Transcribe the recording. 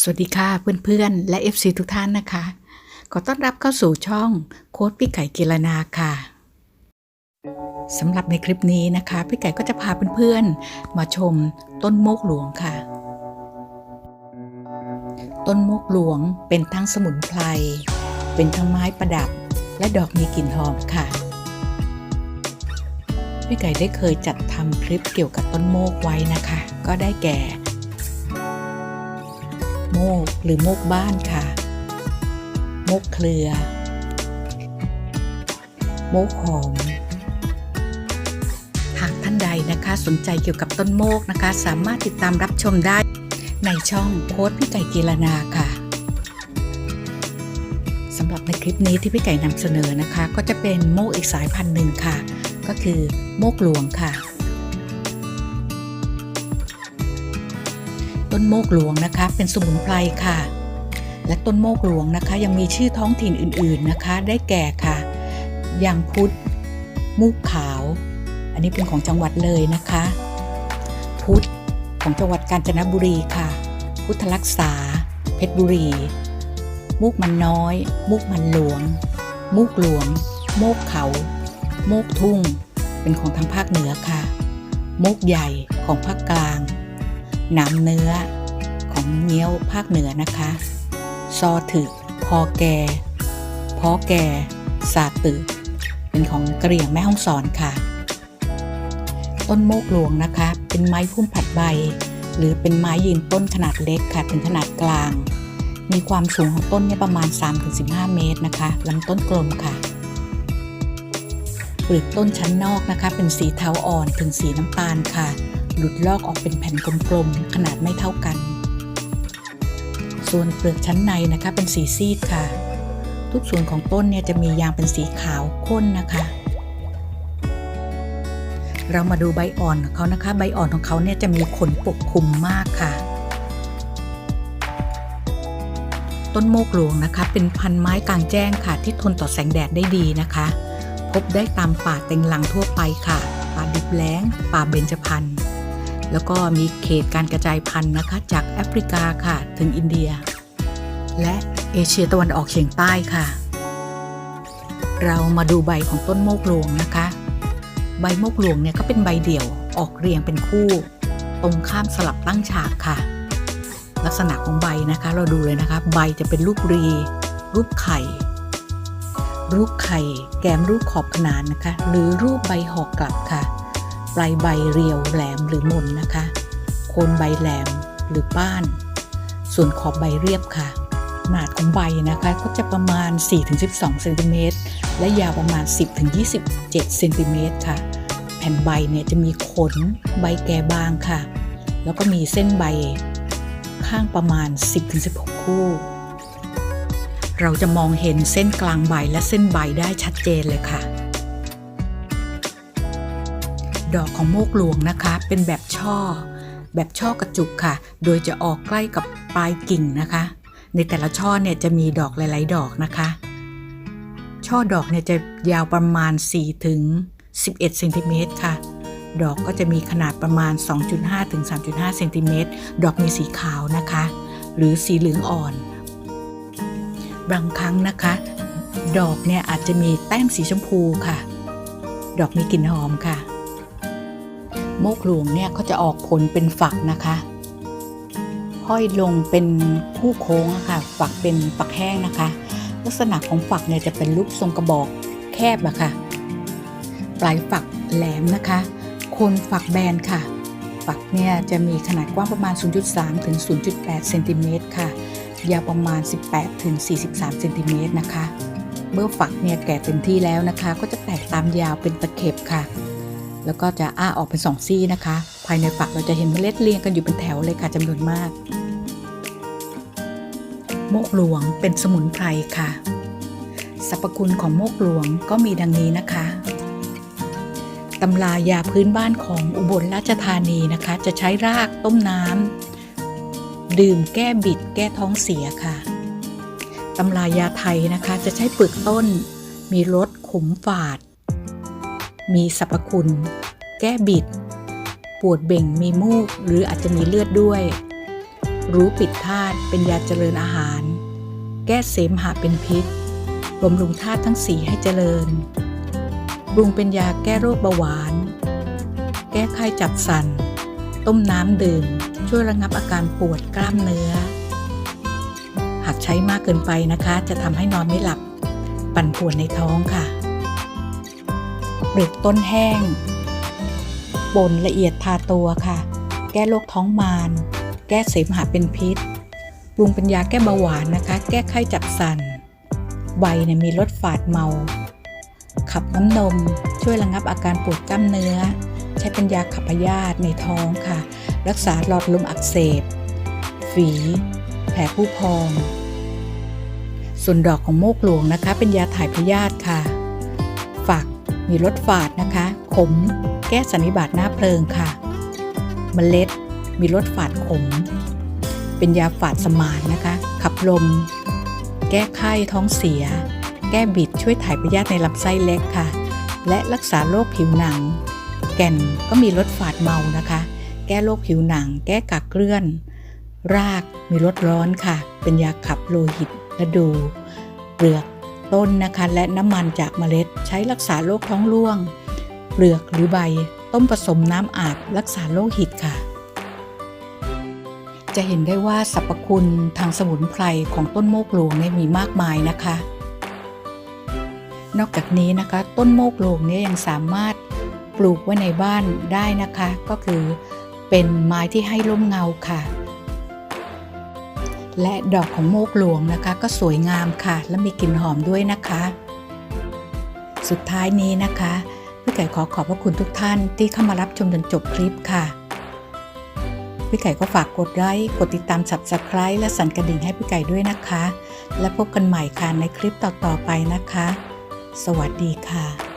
สวัสดีค่ะเพื่อนๆ และ FC ทุกท่านนะคะ ขอต้อนรับเข้าสู่ช่องโค้ดพี่ไก่กิรนาค่ะสำหรับในคลิปนี้นะคะ พี่ไก่ก็จะพาเพื่อนๆ มาชมต้นโมกหลวงค่ะ ต้นโมกหลวงเป็นทั้งสมุนไพร เป็นทั้งไม้ประดับ และดอกมีกลิ่นหอมค่ะ พี่ไก่ได้เคยจัดทำคลิปเกี่ยวกับต้นโมกไว้นะคะ ก็ได้แก่ โมกหรือโมกบ้านค่ะ โมกเครือ โมกหอม หากท่านใดนะคะสนใจเกี่ยวกับต้นโมกนะคะ สามารถติดตามรับชมได้ในช่องโค้ดพี่ไก่กีรนาค่ะสำหรับในคลิปนี้ที่พี่ไก่นำเสนอนะคะ ก็จะเป็นโมกอีกสายพันธุ์หนึ่งค่ะ ก็คือโมกหลวงค่ะ โมกหลวงนะคะ เป็นสมุนไพรค่ะ และต้นโมกหลวงนะคะ ยังมีชื่อท้องถิ่นอื่นๆนะคะ ได้แก่ค่ะยางพุทธมูกขาว อันนี้เป็นของจังหวัดเลยนะคะ พุทธของจังหวัดกาญจนบุรีค่ะ พุทธรักษา เพชรบุรี มูกมันน้อย มูกมันหลวง มูกหลวง โมกเขา โมกทุ่ง เป็นของทางภาคเหนือค่ะ โมกใหญ่ของภาคกลาง น้ำเนื้อ ของเงี้ยวภาคเหนือนะคะ ซอถึก พอแก พอแก สาตึก เป็นของกระเหรี่ยงแม่ห้องสอนค่ะ ต้นโมกหลวงนะคะ เป็นไม้พุ่มผัดใบ หรือเป็นไม้ยืนต้นขนาดเล็กค่ะถึงขนาดกลาง มีความสูงของต้นเนี่ยประมาณ 3-15 เมตรนะคะลำต้นกลมค่ะเปลือกต้นชั้นนอกนะคะ เป็นสีเทาอ่อนถึงสีน้ำตาลค่ะ หลุดลอกออกเป็นแผ่นกลมๆ ขนาดไม่เท่ากัน ส่วนเปลือกชั้นในนะคะเป็นสีซีดค่ะ ทุกส่วนของต้นเนี่ยจะมียางเป็นสีขาวข้นนะคะ เรามาดูใบอ่อนของเขานะคะ ใบอ่อนของเขาเนี่ยจะมีขนปกคลุมมากค่ะ ต้นโมกหลวงนะคะ เป็นพันไม้กลางแจ้งค่ะ ที่ทนต่อแสงแดดได้ดีนะคะ พบได้ตามป่าเต็งหลังทั่วไปค่ะ ป่าดิบแล้ง ป่าเบญจพรรณแล้วก็มีเขตการกระจายพันธุ์นะคะ จากแอฟริกาค่ะ ถึงอินเดีย และเอเชียตะวันออกเฉียงใต้ค่ะ เรามาดูใบของต้นโมกหลวงนะคะ ใบโมกหลวงเนี่ยก็เป็นใบเดี่ยวออกเรียงเป็นคู่ ตรงข้ามสลับตั้งฉากค่ะ ลักษณะของใบนะคะ เราดูเลยนะคะ ใบจะเป็นรูปรี รูปไข่ รูปไข่ แกมรูปขอบขนานนะคะ หรือรูปใบหอกกลับค่ะ ปลายใบเรียวแหลมหรือมนนะคะ โคนใบแหลมหรือป้าน ส่วนขอบใบเรียบค่ะ ขนาดของใบนะคะก็จะประมาณ 4-12เซนติเมตรและยาวประมาณ 10-27เซนติเมตรค่ะ แผ่นใบเนี่ยจะมีขนใบแก่บางค่ะ แล้วก็มีเส้นใบข้างประมาณ 10-16 คู่ เราจะมองเห็นเส้นกลางใบและเส้นใบได้ชัดเจนเลยค่ะ ดอกของโมกหลวงนะคะเป็นแบบช่อ แบบช่อกระจุกค่ะ โดยจะออกใกล้กับปลายกิ่งนะคะ ในแต่ละช่อเนี่ยจะมีดอกหลาย ๆ ดอกนะคะ ช่อดอกเนี่ยจะยาวประมาณ 4 ถึง 11เซนติเมตรค่ะ ดอกก็จะมีขนาดประมาณ 2.5 ถึง 3.5เซนติเมตรดอกมีสีขาวนะคะ หรือสีเหลืองอ่อน บางครั้งนะคะ ดอกเนี่ยอาจจะมีแต้มสีชมพูค่ะ ดอกมีกลิ่นหอมค่ะ โมกหลวงเนี่ยเขาจะออกผลเป็นฝักนะคะ ห้อยลงเป็นคู่โค้งอะค่ะฝักเป็นฝักแห้งนะคะ ลักษณะของฝักเนี่ยจะเป็นรูปทรงกระบอกแคบอะค่ะ ปลายฝักแหลมนะคะ โคนฝักแบนค่ะ ฝักเนี่ยจะมีขนาดกว้างประมาณ 0.3 ถึง 0.8 เซนติเมตรค่ะ ยาวประมาณ 18 ถึง 43 เซนติเมตรนะคะ เมื่อฝักเนี่ยแก่เต็มที่แล้วนะคะ ก็จะแตกตามยาวเป็นตะเข็บค่ะแล้วก็จะอ้าออกเป็นสองซี่นะคะ ภายในฝักเราจะเห็นเมล็ดเรียงกันอยู่เป็นแถวเลยค่ะจำนวนมาก โมกหลวงเป็นสมุนไพรค่ะ สรรพคุณของโมกหลวงก็มีดังนี้นะคะตำรายาพื้นบ้านของอุบลราชธานีนะคะ จะใช้รากต้มน้ำดื่มแก้บิดแก้ท้องเสียค่ะตำรายาไทยนะคะจะใช้เปลือกต้น มีรสขมฝาด มีสรรพคุณ แก้บิด ปวดเบ่งมีมูก หรืออาจจะมีเลือดด้วย รู้ปิดธาตุเป็นยาเจริญอาหาร แก้เสมหะเป็นพิษบำรุงธาตุทั้งสีให้เจริญปรุงเป็นยาแก้โรคเบาหวาน แก้ไข้จับสัน ต้มน้ำดื่ม ช่วยระงับอาการปวดกล้ามเนื้อ หากใช้มากเกินไปนะคะ จะทำให้นอนไม่หลับ ปั่นป่วนในท้องค่ะเปลือกต้นแห้ง ป่นละเอียดทาตัวค่ะ แก้โรคท้องมาร แก้เสมหะเป็นพิษ ปรุงเป็นยาแก้เบาหวานนะคะ แก้ไข้จับสันใบเนี่ยมีรสฝาดเมา ขับน้ำนม ช่วยระงับอาการปวดกล้ามเนื้อ ใช้เป็นยาขับพยาธิในท้องค่ะ รักษาหลอดลมอักเสบ ฝี แผลผู้พอง ส่วนดอกของโมกหลวงนะคะ เป็นยาถ่ายพยาธิค่ะ ฝักมีรสฝาดนะคะ ขม แก้สันนิบาตหน้าเพลิงค่ะเมล็ด มีรสฝาดขม เป็นยาฝาดสมานนะคะ ขับลม แก้ไข้ท้องเสีย แก้บิดช่วยถ่ายพยาธิในลำไส้เล็กค่ะ และรักษาโรคผิวหนัง แก่นก็มีรสฝาดเมานะคะ แก้โรคผิวหนัง แก้กักเกลื่อน รากมีรสร้อนค่ะ เป็นยาขับโลหิตและดู เปลือกต้นนะคะและน้ำมันจากเมล็ดใช้รักษาโรคท้องร่วง เปลือกหรือใบต้มผสมน้ำอาบรักษาโรคหิตค่ะ จะเห็นได้ว่าสรรพคุณทางสมุนไพรของต้นโมกหลวงเนี่ยมีมากมายนะคะ นอกจากนี้นะคะต้นโมกหลวงเนี่ยยังสามารถปลูกไว้ในบ้านได้นะคะ ก็คือเป็นไม้ที่ให้ร่มเงาค่ะ และดอกของโมกหลวงนะคะก็สวยงามค่ะ และมีกลิ่นหอมด้วยนะคะ สุดท้ายนี้นะคะพี่ไก่ขอขอบพระคุณทุกท่านที่เข้ามารับชมจนจบคลิปค่ะ พี่ไก่ก็ฝากกดไลค์ กดติดตาม subscribe และสั่นกระดิ่งให้พี่ไก่ด้วยนะคะ และพบกันใหม่ค่ะในคลิปต่อๆไปนะคะ สวัสดีค่ะ